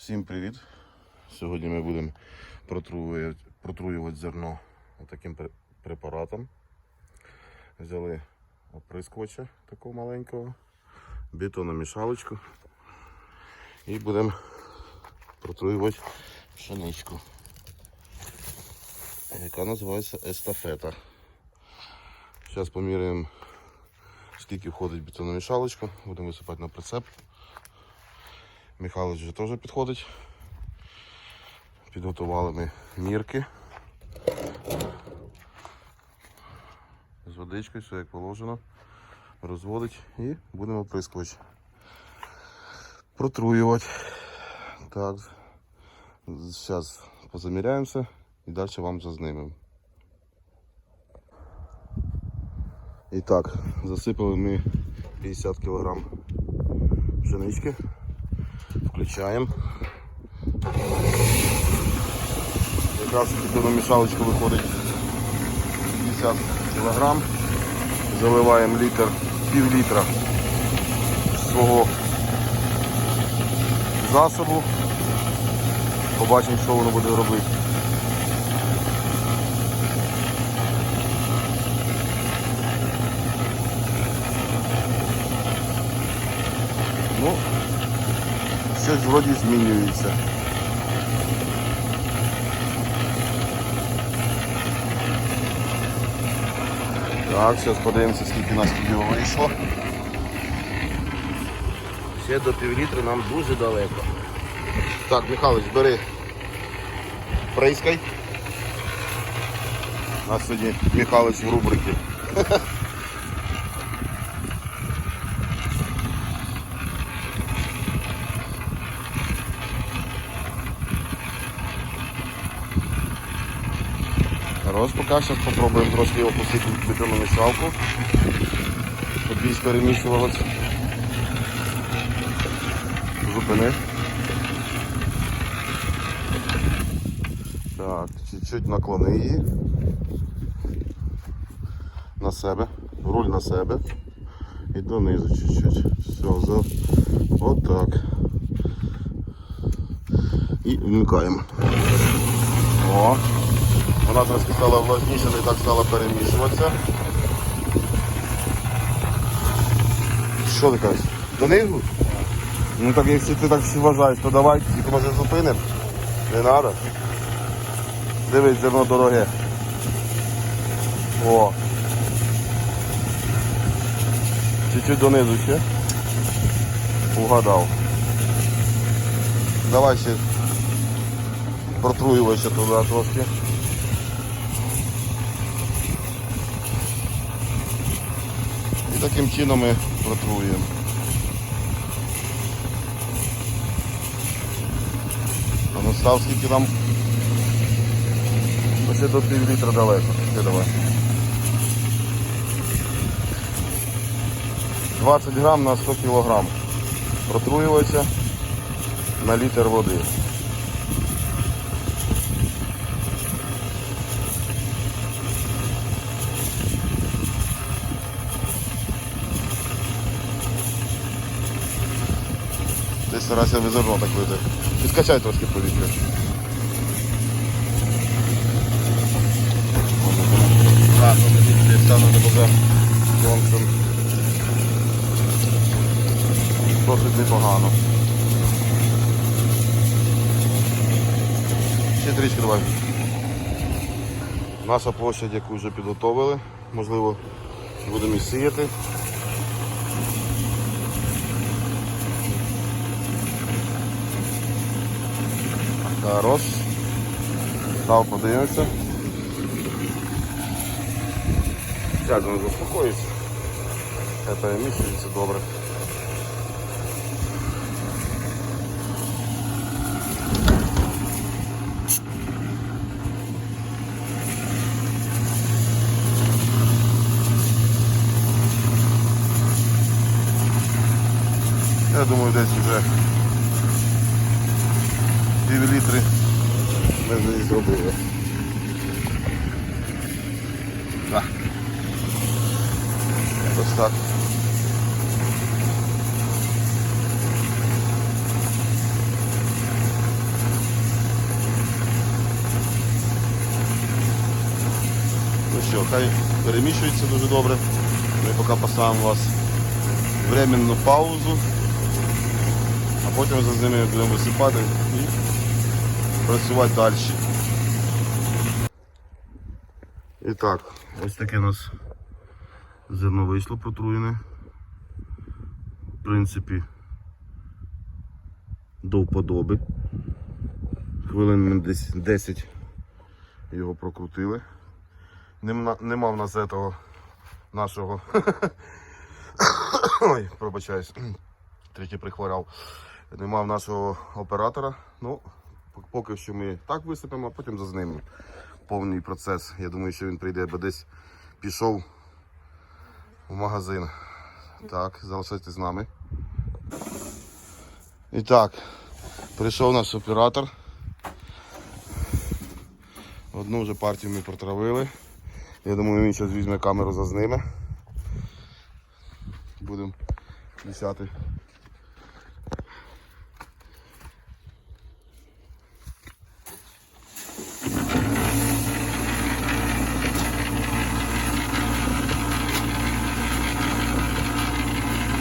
Всім привіт! Сьогодні ми будемо протруювати, протруювати зерно таким препаратом. Взяли оприскувача такого маленького, бетономішалочку і будемо протруювати пшеничку, яка називається естафета. Зараз поміряємо, скільки входить бетономішалочка, будемо висипати на прицеп. Михайлович вже теж підходить. Підготували ми мірки. З водичкою, все як положено. Розводить і будемо оприскувати. Протруювати. Так. Зараз позаміряємося і далі вам зазнимемо. І так, засипали ми 50 кг пшенички. Включаємо. Якраз мішалочка виходить 50 кг. Заливаємо літр, пів літра свого засобу. Побачимо, що воно буде робити. Ну, щось вроді змінюється. Так, зараз подивимося, скільки у нас тоді вийшло. Ще до півлітри нам дуже далеко. Так, Михайлович, бери прейскай. У нас сьогодні Михайлович в рубриці. Раз, поки зараз попробуємо трошки його пустити в бетонну мішалку. Щоб більш перемішувалось. Зупини. Так, чуть-чуть наклони її. На себе. Руль на себе. І донизу чуть-чуть. Все, за... Отак. І вмикаємо. О. Вона трошки стала влажніша, не так стала перемішуватися. Що ти кажеш? Донизу? Ну так якщо ти так вважаєш, то давай, тільки може зупинимо. Не треба. Дивись, зерно дороге. О. Чуть-чуть донизу ще. Угадав. Давай ще протруювайся туди трошки. Таким чином ми протруємо. А ну став скільки там Ось до пів літра далеко. Ти давай. 20 грам на 100 кілограм. Протруюється на літр води. Старайся визерно так вийде. Підкачай трошки повітря. Так, стану до сонцем. Досить непогано. Ще трішки давай. Наша площадь, яку вже підготовили, можливо, будемо і сіяти. Хорош. Став подивимося. Сядь, він заспокоїться. Хай переміщується добре. Я думаю, десь вже вже і зробили. Так. Ось так. Ну що, хай переміщується дуже добре. Ми поки поставимо вас временну паузу, а потім за ними будемо висипати і працювати далі. І так, ось таке у нас зерно вийшло протруєне. В принципі, до вподоби. Хвилин десь 10 його прокрутили. Нема, в нас этого нашого. Ой, пробачаюсь. Трішки прихворяв. Нема в нашого оператора. Ну, поки що ми так висипемо, а потім зазнімемо повний процес. Я думаю, що він прийде, бо десь пішов в магазин. Так, залишайтесь з нами. І так, прийшов наш оператор. Одну вже партію ми протравили. Я думаю, він зараз візьме камеру зазниме. Будемо включати.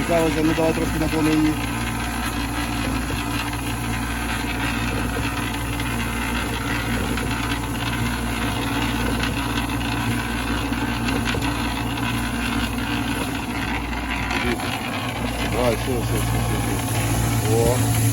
Цікаво, вже не давай трошки наклони її. Давай, все, все, все, все. О.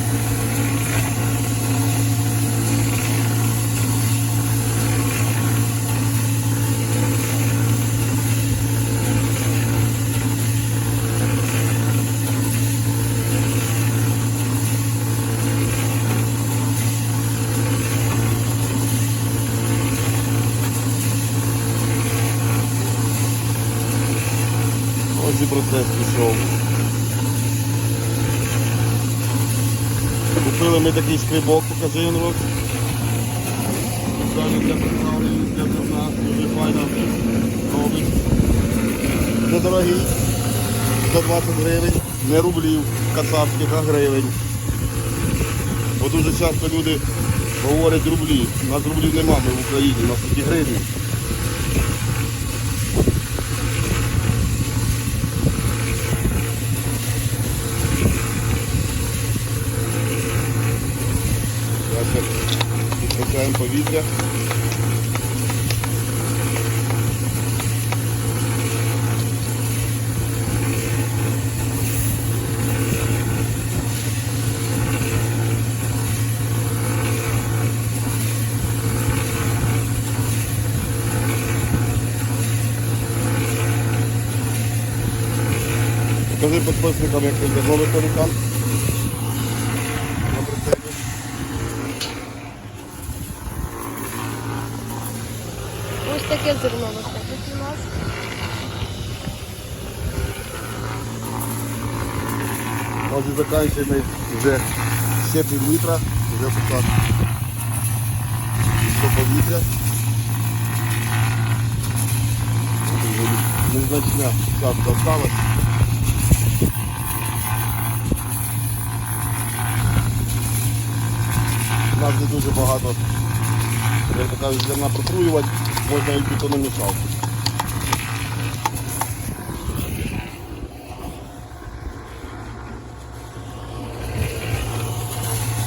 Ось процес пішов. Купили ми такий скрибок, покажи рот. Спеціально для представлення, для зерна, дуже файно робить. Недорогий, 120 гривень, не рублів кацапських, а гривень. Бо дуже часто люди говорять рублі. У нас рублів нема, ми в Україні, у нас тільки гривні. Зараз відкачаємо повітря. Покажи підписникам, як ти зробив пелікан. На прицепі. Ось таке зерно виходить у нас. І закінчуємо вже ще пів літра, вже поки пішло повітря. Незначна осталась. У нас не дуже багато, як кажуть, зерна протруювати, можна і бетономішалку.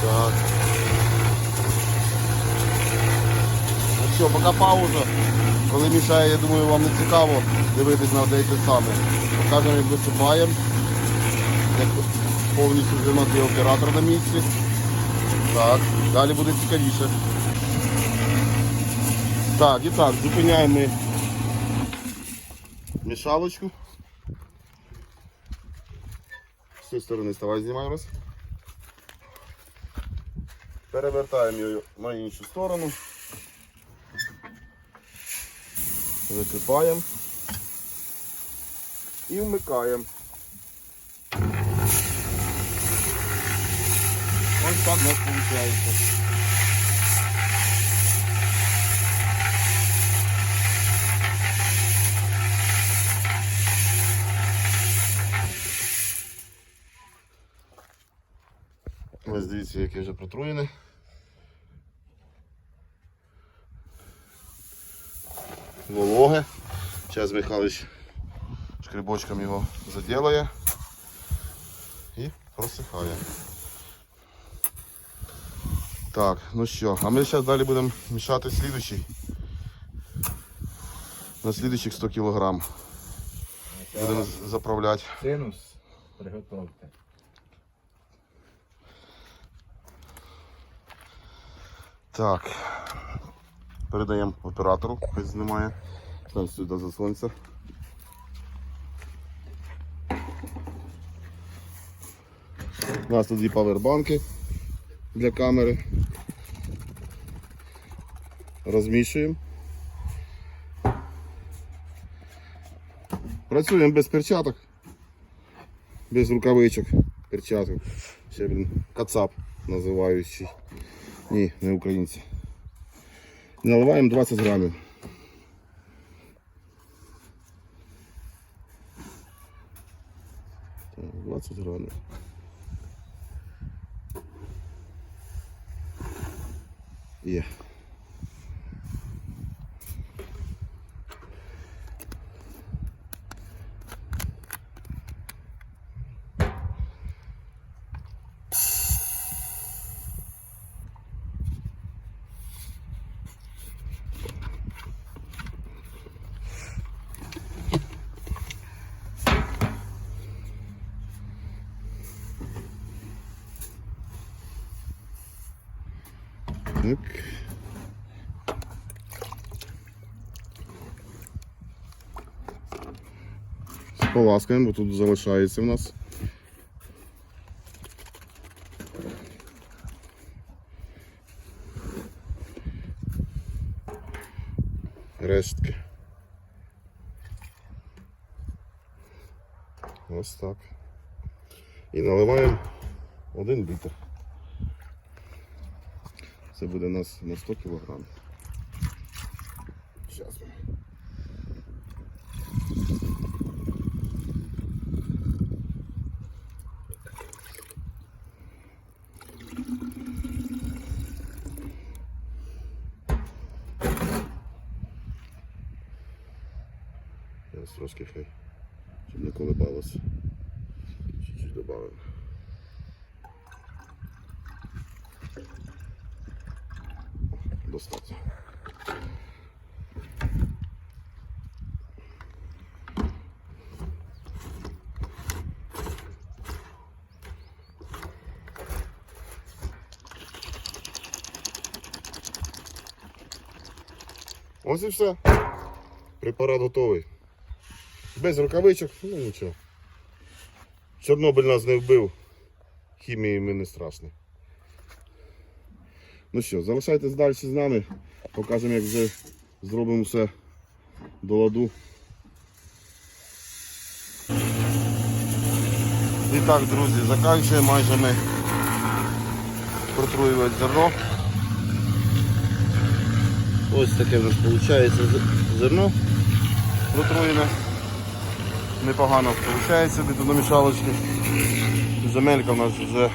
Так. Ну все, поки пауза. Коли мішає, я думаю, вам не цікаво дивитись на одне те саме. Покажемо, як висипаємо. Як повністю звернути оператор на місці. Так, далі буде цікавіше. Так, і так, зупиняємо мішалочку. З цієї сторони ставай знімаю раз. Перевертаємо її на іншу сторону. Висипаємо і вмикаємо. Ось так у нас виходить. Ось дивіться, яке вже протруєне. Вологе. Зараз Михайлович шкребочком його заділає і просихає. Так, ну що, а ми зараз далі будемо мішати слідуючий. На слідуючих 100 кг. Будемо заправляти. Синус приготовте. Так. Передаємо оператору, хай знімає. Там сюди заслонця. У нас тут дві павербанки для камери. Розміщуємо. Працюємо без перчаток, без рукавичок, перчаток. Ще блін, кацап називаючий. Ні, не українці. Наливаємо 20 грамів. Так, 20 грамів. Є. Так. Споласкаємо, бо тут залишається в нас. Рештки. Ось так. І наливаємо один літр. Це буде у нас на 100 кг. Зараз. Зараз трошки хай, щоб не колебалося. Чуть-чуть додаємо. Ось і все. Препарат готовий. Без рукавичок, ну нічого. Чорнобиль нас не вбив. Хімії ми не страшні. Ну що, залишайтесь далі з нами. Покажемо, як вже зробимо все до ладу. І так, друзі, закінчуємо майже ми протруювати зерно. Ось таке в нас виходить зерно протруєне. Непогано виходить від домішалочки. Земелька в нас вже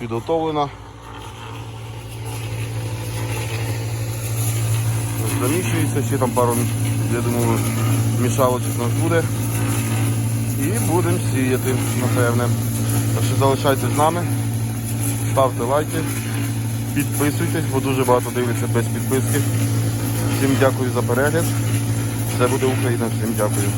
підготовлена. Замішується, ще там пару, я думаю, мішалочок у нас буде. І будемо сіяти, напевне. Так що залишайтесь з нами, ставте лайки, підписуйтесь, бо дуже багато дивляться без підписки. Всім дякую за перегляд. Це буде Україна, всім дякую.